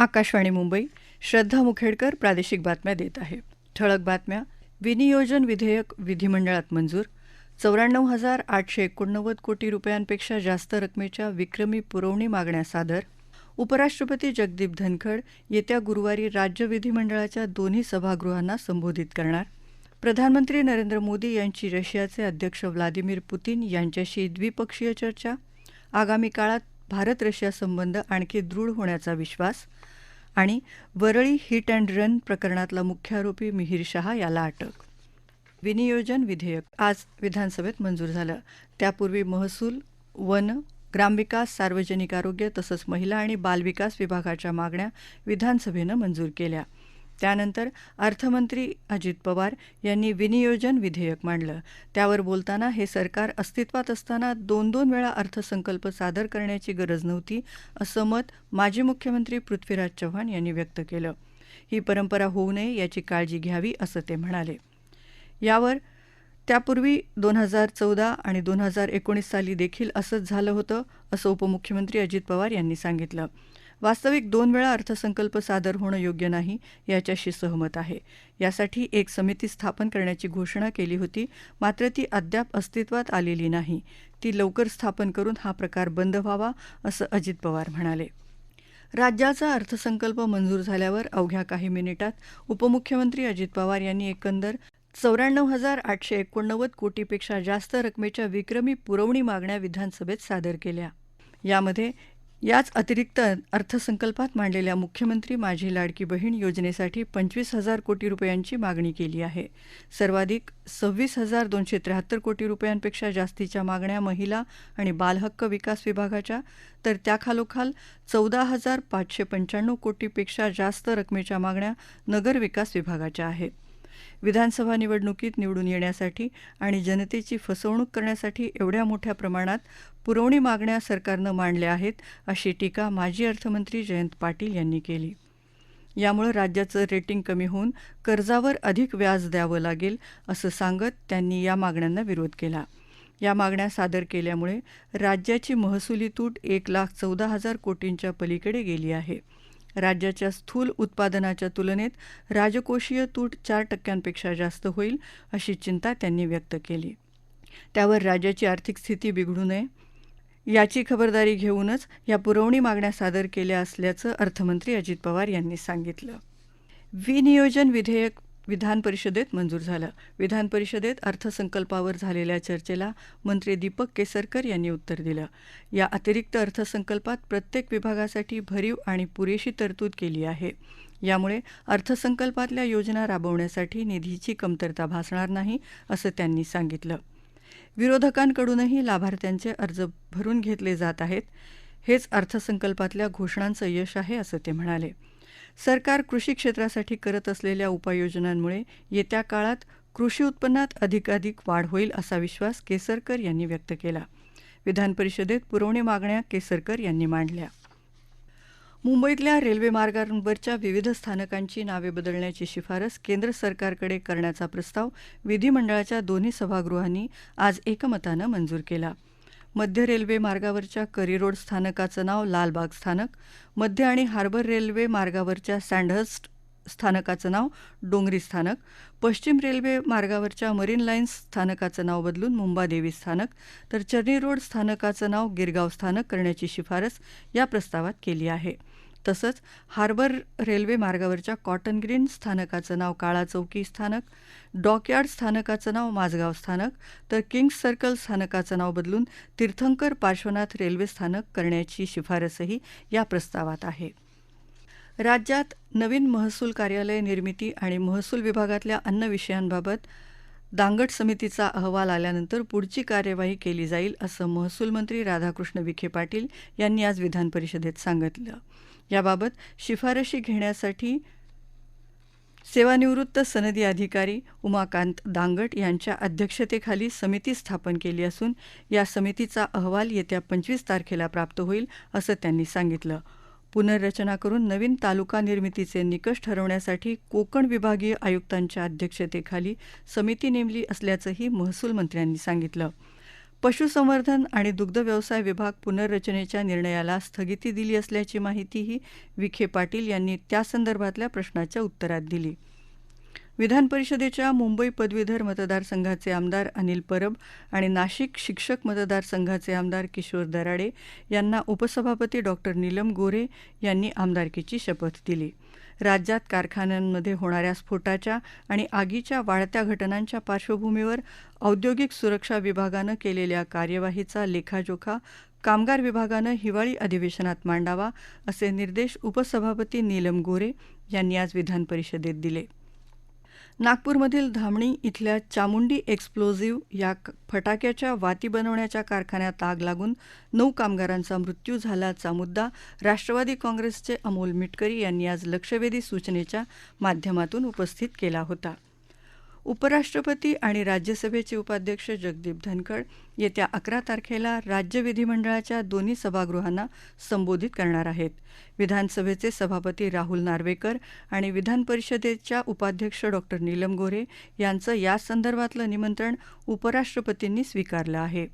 आकाशवाणी मुंबई. श्रद्धा मुखेडकर प्रादेशिक बातम्या देत आहे. ठळक बातम्या. विनियोजन विधेयक विधिमंडळात मंजूर. चौऱ्याण्णव हजार आठशे एकोणनव्वद कोटी रुपयांपेक्षा जास्त रकमेच्या विक्रमी पुरवणी मागण्या सादर. उपराष्ट्रपती जगदीप धनखड येत्या गुरुवारी राज्य विधिमंडळाच्या दोन्ही सभागृहांना संबोधित करणार. प्रधानमंत्री नरेंद्र मोदी यांची रशियाचे अध्यक्ष व्लादिमीर पुतीन यांच्याशी द्विपक्षीय चर्चा. आगामी काळात भारत रशिया संबंध आणखी दृढ होण्याचा विश्वास आणि वरळी हिट अँड रन प्रकरणातला मुख्य आरोपी मिहीर शहा याला अटक. विनियोजन विधेयक आज विधानसभेत मंजूर झालं. त्यापूर्वी महसूल वन ग्रामविकास सार्वजनिक आरोग्य तसंच महिला आणि बालविकास विभागाच्या मागण्या विधानसभेनं मंजूर केल्या. त्यानंतर अर्थमंत्री अजित पवार यांनी विनियोजन विधेयक मांडलं. त्यावर बोलताना हे सरकार अस्तित्वात असताना दोन दोन वेळा अर्थसंकल्प सादर करण्याची गरज नव्हती असं मत माजी मुख्यमंत्री पृथ्वीराज चव्हाण यांनी व्यक्त केलं. ही परंपरा होऊ नये याची काळजी घ्यावी असं ते म्हणाले. यावर त्यापूर्वी दोन हजार चौदा आणि दोन हजार एकोणीस साली देखील असंच झालं होतं असं उपमुख्यमंत्री अजित पवार यांनी सांगितलं. वास्तविक दोन वेळा अर्थसंकल्प सादर होणं योग्य नाही याच्याशी सहमत आहे. यासाठी एक समिती स्थापन करण्याची घोषणा केली होती मात्र ती अद्याप अस्तित्वात आलेली नाही. ती लवकर स्थापन करून हा प्रकार बंद व्हावा असं अजित पवार म्हणाले. राज्याचा अर्थसंकल्प मंजूर झाल्यावर अवघ्या काही मिनिटात उपमुख्यमंत्री अजित पवार यांनी एकंदर चौऱ्याण्णव हजार आठशे एकोणनव्वद कोटीपेक्षा जास्त रकमेच्या विक्रमी पुरवणी मागण्या विधानसभेत सादर केल्या. यामध्ये याच अतिरिक्त अर्थसंकल्पात मांडलेल्या मुख्यमंत्री माझी लाडकी बहीण योजनेसाठी पंचवीस हजार कोटी रुपयांची मागणी केली आहे. सर्वाधिक सव्वीस हजार दोनशे त्र्याहत्तर कोटी रुपयांपेक्षा जास्तीच्या मागण्या महिला आणि बालहक्क विकास विभागाच्या तर त्याखालोखाल चौदा हजार पाचशे पंच्याण्णव कोटीपेक्षा जास्त रकमेच्या मागण्या नगर विकास विभागाच्या आहेत. विधानसभा निवडणुकीत निवडून येण्यासाठी आणि जनतेची फसवणूक करण्यासाठी एवढ्या मोठ्या प्रमाणात पुरवणी मागण्या सरकारनं मांडल्या आहेत अशी टीका माजी अर्थमंत्री जयंत पाटील यांनी केली. यामुळे राज्याचं रेटिंग कमी होऊन कर्जावर अधिक व्याज द्यावं लागेल असं सांगत त्यांनी या मागण्यांना विरोध केला. या मागण्या सादर केल्यामुळे राज्याची महसुली तूट एक लाख चौदा हजार कोटींच्या पलीकडे गेली आहे. राज्याच्या स्थूल उत्पादनाच्या तुलनेत राजकोषीय तूट चार टक्क्यांपेक्षा जास्त होईल अशी चिंता त्यांनी व्यक्त केली. त्यावर राज्याची आर्थिक स्थिती बिघडू नये याची खबरदारी घेऊनच या पुरवणी मागण्या सादर केल्या असल्याचं अर्थमंत्री अजित पवार यांनी सांगितलं. विनियोजन विधेयक विधान परिषदेत मंजूर झालं. विधान परिषदेत अर्थसंकल्पावर झालेल्या चर्चेला मंत्री दीपक केसरकर यांनी उत्तर दिलं. या अतिरिक्त अर्थसंकल्पात प्रत्येक विभागासाठी भरीव आणि पुरेशी तरतूद केली आहे. यामुळे अर्थसंकल्पातल्या योजना राबवण्यासाठी निधीची कमतरता भासणार नाही असं त्यांनी सांगितलं. विरोधकांकडूनही लाभार्थ्यांचे अर्ज भरून घेतले जात आहेत. हेच अर्थसंकल्पातल्या घोषणांचं यश आहे असं ते म्हणाले. सरकार कृषी क्षेत्रासाठी करत असलेल्या उपाययोजनांमुळे येत्या काळात कृषी उत्पन्नात अधिकाधिक वाढ होईल असा विश्वास केसरकर यांनी व्यक्त केला. विधान परिषदेत पुरवणी मागण्या केसरकर यांनी मांडल्या. मुंबईतल्या रेल्वे मार्गांवरच्या विविध स्थानकांची नावे बदलण्याची शिफारस केंद्र सरकारकडे करण्याचा प्रस्ताव विधिमंडळाच्या दोन्ही सभागृहांनी आज एकमतानं मंजूर केला. मध्य रेल्वे मार्गावरच्या करिरोड स्थानकाचं नाव लालबाग स्थानक मध्य आणि हार्बर रेल्वे मार्गावरच्या सँडहर्स्ट स्थानकाचं नाव डोंगरी स्थानक पश्चिम रेल्वे मार्गावरच्या मरीन लाईन्स स्थानकाचं नाव बदलून मुंबादेवी स्थानक तर चर्नी रोड स्थानकाचं नाव गिरगाव स्थानक करण्याची शिफारस या प्रस्तावात केली आहे. तसंच हार्बर रेल्वे मार्गावरच्या कॉटन ग्रीन स्थानकाचं नाव काळा चौकी स्थानक डॉकयार्ड स्थानकाचं नाव माझगाव स्थानक तर किंग्स सर्कल स्थानकाचं नाव बदलून तीर्थंकर पार्श्वनाथ रेल्वे स्थानक करण्याची शिफारसही या प्रस्तावात आहे. राज्यात नवीन महसूल कार्यालय निर्मिती आणि महसूल विभागातल्या अन्य विषयांबाबत दांगट समितीचा अहवाल आल्यानंतर पुढची कार्यवाही केली जाईल असं महसूल मंत्री राधाकृष्ण विखे पाटील यांनी आज विधानपरिषदेत सांगितलं. याबाबत शिफारशी घेण्यासाठी सेवानिवृत्त सनदी अधिकारी उमाकांत दांगट यांच्या अध्यक्षतेखाली समिती स्थापन केली असून या समितीचा अहवाल येत्या पंचवीस तारखेला प्राप्त होईल असं त्यांनी सांगितलं. पुनर्रचना करून नवीन तालुका निर्मितीचे निकष ठरवण्यासाठी कोकण विभागीय आयुक्तांच्या अध्यक्षतेखाली समिती नेमली असल्याचंही महसूल मंत्र्यांनी सांगितलं. पशुसंवर्धन आणि दुग्धव्यवसाय विभाग पुनर्रचनेच्या निर्णयाला स्थगिती दिली असल्याची माहितीही विखे पाटील यांनी त्यासंदर्भातल्या प्रश्नाच्या उत्तरात दिली. विधान परिषदेच्या मुंबई पदवीधर मतदारसंघाचे आमदार अनिल परब आणि नाशिक शिक्षक मतदारसंघाचे आमदार किशोर दराडे यांना उपसभापती डॉक्टर नीलम गोरे यांनी आमदारकीची शपथ दिली. राज्यात कारखान्यांमध्ये होणाऱ्या स्फोटाच्या आणि आगीच्या वाढत्या घटनांच्या पार्श्वभूमीवर औद्योगिक सुरक्षा विभागानं केलेल्या कार्यवाहीचा लेखाजोखा कामगार विभागानं हिवाळी अधिवेशनात मांडावा असे निर्देश उपसभापती नीलम गोरे यांनी आज विधानपरिषदेत दिले. नागपूरमधील धामणी इथल्या चामुंडी एक्सप्लोझिव्ह या फटाक्याच्या वाती बनवण्याच्या कारखान्यात आग लागून नऊ कामगारांचा मृत्यू झाल्याचा मुद्दा राष्ट्रवादी काँग्रेसचे अमोल मिटकरी यांनी आज लक्षवेधी सूचनेच्या माध्यमातून उपस्थित केला होता. उपराष्ट्रपती आणि राज्यसभेचे उपाध्यक्ष जगदीप धनखड येत्या अकरा तारखेला राज्य विधिमंडळाच्या दोन्ही सभागृहांना संबोधित करणार आहेत. विधानसभेचे सभापती राहुल नार्वेकर आणि विधान परिषदेच्या उपाध्यक्ष डॉक्टर नीलम गोरे यांचं यासंदर्भातलं निमंत्रण उपराष्ट्रपतींनी स्वीकारलं आहे.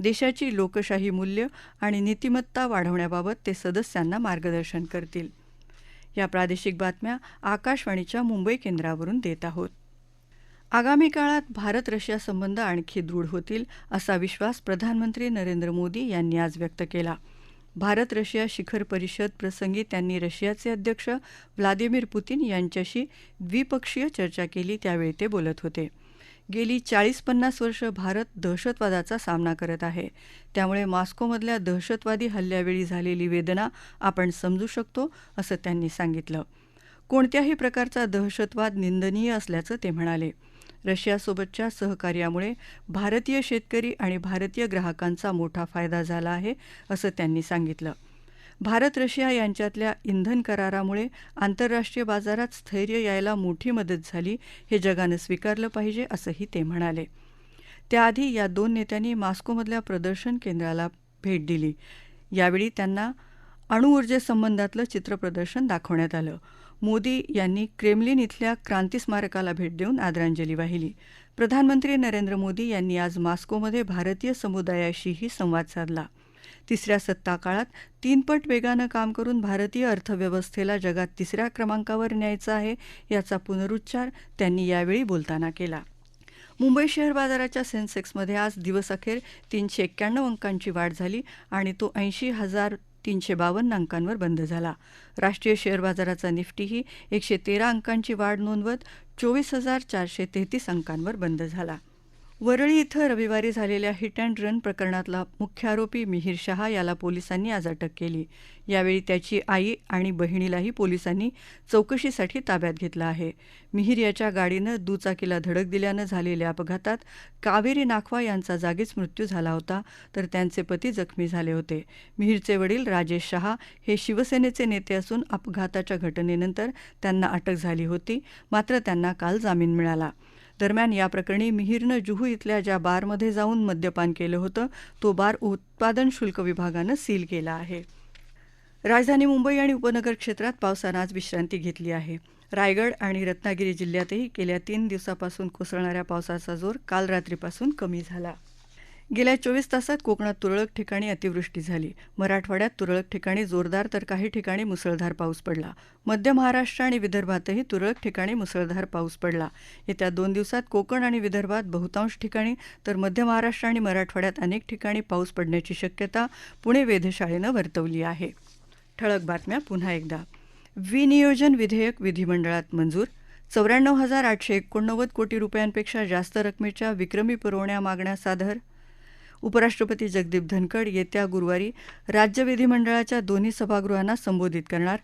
देशाची लोकशाही मूल्य आणि नीतिमत्ता वाढवण्याबाबत ते सदस्यांना मार्गदर्शन करतील. या प्रादेशिक बातम्या आकाशवाणीच्या मुंबई केंद्रावरून देत आहोत. आगामी काळात भारत रशिया संबंध आणखी दृढ होतील असा विश्वास प्रधानमंत्री नरेंद्र मोदी यांनी आज व्यक्त केला. भारत रशिया शिखर परिषद प्रसंगी त्यांनी रशियाचे अध्यक्ष व्लादिमीर पुतीन यांच्याशी द्विपक्षीय चर्चा केली त्यावेळी ते बोलत होते. गेली चाळीस पन्नास वर्ष भारत दहशतवादाचा सामना करत आहे. त्यामुळे मॉस्कोमधल्या दहशतवादी हल्ल्यावेळी झालेली वेदना आपण समजू शकतो असं त्यांनी सांगितलं. कोणत्याही प्रकारचा दहशतवाद निंदनीय असल्याचं ते म्हणाले. रशियासोबतच्या सहकार्यामुळे भारतीय शेतकरी आणि भारतीय ग्राहकांचा मोठा फायदा झाला आहे असं त्यांनी सांगितलं. भारत रशिया यांच्यातल्या इंधन करारामुळे आंतरराष्ट्रीय बाजारात स्थैर्य यायला मोठी मदत झाली हे जगानं स्वीकारलं पाहिजे असंही ते म्हणाले. त्याआधी या दोन नेत्यांनी मॉस्कोमधल्या प्रदर्शन केंद्राला भेट दिली. यावेळी त्यांना अणुऊर्जेसंबंधातलं चित्रप्रदर्शन दाखवण्यात आलं. मोदी यांनी क्रेमलिन इथल्या क्रांती स्मारकाला भेट देऊन आदरांजली वाहिली. प्रधानमंत्री नरेंद्र मोदी यांनी आज मॉस्कोमध्ये भारतीय समुदायाशीही संवाद साधला. तिसऱ्या सत्ता काळात तीनपट वेगानं काम करून भारतीय अर्थव्यवस्थेला जगात तिसऱ्या क्रमांकावर न्यायचं आहे याचा पुनरुच्चार त्यांनी यावेळी बोलताना केला. मुंबई शेअर बाजाराच्या सेन्सेक्समध्ये आज दिवसअखेर तीनशे एक्क्याण्णव अंकांची वाढ झाली आणि तो ऐंशी हजार तीनशे बावन्न अंकांवर बंद झाला. राष्ट्रीय शेअर बाजाराचा निफ्टीही एकशे तेरा अंकांची वाढ नोंदवत चोवीस हजार चारशे तेहतीस अंकांवर बंद झाला. वरळी इथं रविवारी झालेल्या हिट अँड रन प्रकरणातला मुख्य आरोपी मिहीर शहा याला पोलिसांनी आज अटक केली. यावेळी त्याची आई आणि बहिणीलाही पोलिसांनी चौकशीसाठी ताब्यात घेतलं आहे. मिहीर याच्या गाडीनं दुचाकीला धडक दिल्यानं झालेल्या अपघातात कावेरी नाखवा यांचा जागीच मृत्यू झाला होता तर त्यांचे पती जखमी झाले होते. मिहीरचे वडील राजेश शहा हे शिवसेनेचे नेते असून अपघाताच्या घटनेनंतर त्यांना अटक झाली होती मात्र त्यांना काल जामीन मिळाला. दरम्यान या प्रकरणी मिहीरनं जुहू इथल्या ज्या बारमध्ये जाऊन मद्यपान केलं होतं तो बार उत्पादन शुल्क विभागानं सील केला आहे. राजधानी मुंबई आणि उपनगर क्षेत्रात पावसानं आज विश्रांती घेतली आहे. रायगड आणि रत्नागिरी जिल्ह्यातही गेल्या तीन दिवसापासून कोसळणाऱ्या पावसाचा जोर काल रात्रीपासून कमी झाला. गेल्या चोवीस तासात कोकणात तुरळक ठिकाणी अतिवृष्टी झाली. मराठवाड्यात तुरळक ठिकाणी जोरदार तर काही ठिकाणी मुसळधार पाऊस पडला. मध्य महाराष्ट्र आणि विदर्भातही तुरळक ठिकाणी मुसळधार पाऊस पडला. येत्या दोन दिवसात कोकण आणि विदर्भात बहुतांश ठिकाणी तर मध्य महाराष्ट्र आणि मराठवाड्यात अनेक ठिकाणी पाऊस पडण्याची शक्यता पुणे वेधशाळेनं वर्तवली आहे. ठळक बातम्या पुन्हा एकदा. विनियोजन विधेयक विधिमंडळात मंजूर. चौऱ्याण्णव हजार आठशे एकोणनव्वद कोटी रुपयांपेक्षा जास्त रकमेच्या विक्रमी पुरवण्या मागण्या सादर. उपराष्ट्रपती जगदीप धनखड येत्या गुरुवारी राज्य विधिमंडळाच्या दोन्ही सभागृहांना संबोधित करणार.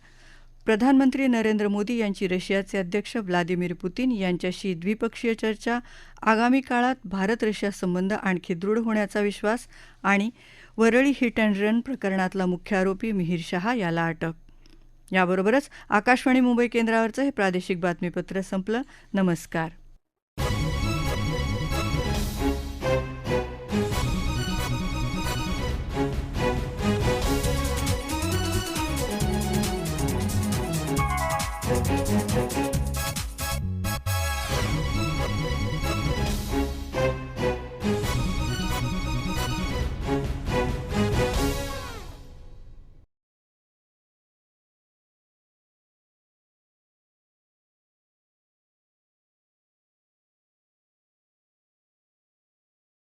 प्रधानमंत्री नरेंद्र मोदी यांची रशियाचे अध्यक्ष व्लादिमीर पुतीन यांच्याशी द्विपक्षीय चर्चा. आगामी काळात भारत रशिया संबंध आणखी दृढ होण्याचा विश्वास आणि वरळी हिट अँड रन प्रकरणातला मुख्य आरोपी मिहीर शहा याला अटक. याबरोबरच आकाशवाणी मुंबई केंद्रावरचं हे प्रादेशिक बातमीपत्र संपलं. नमस्कार.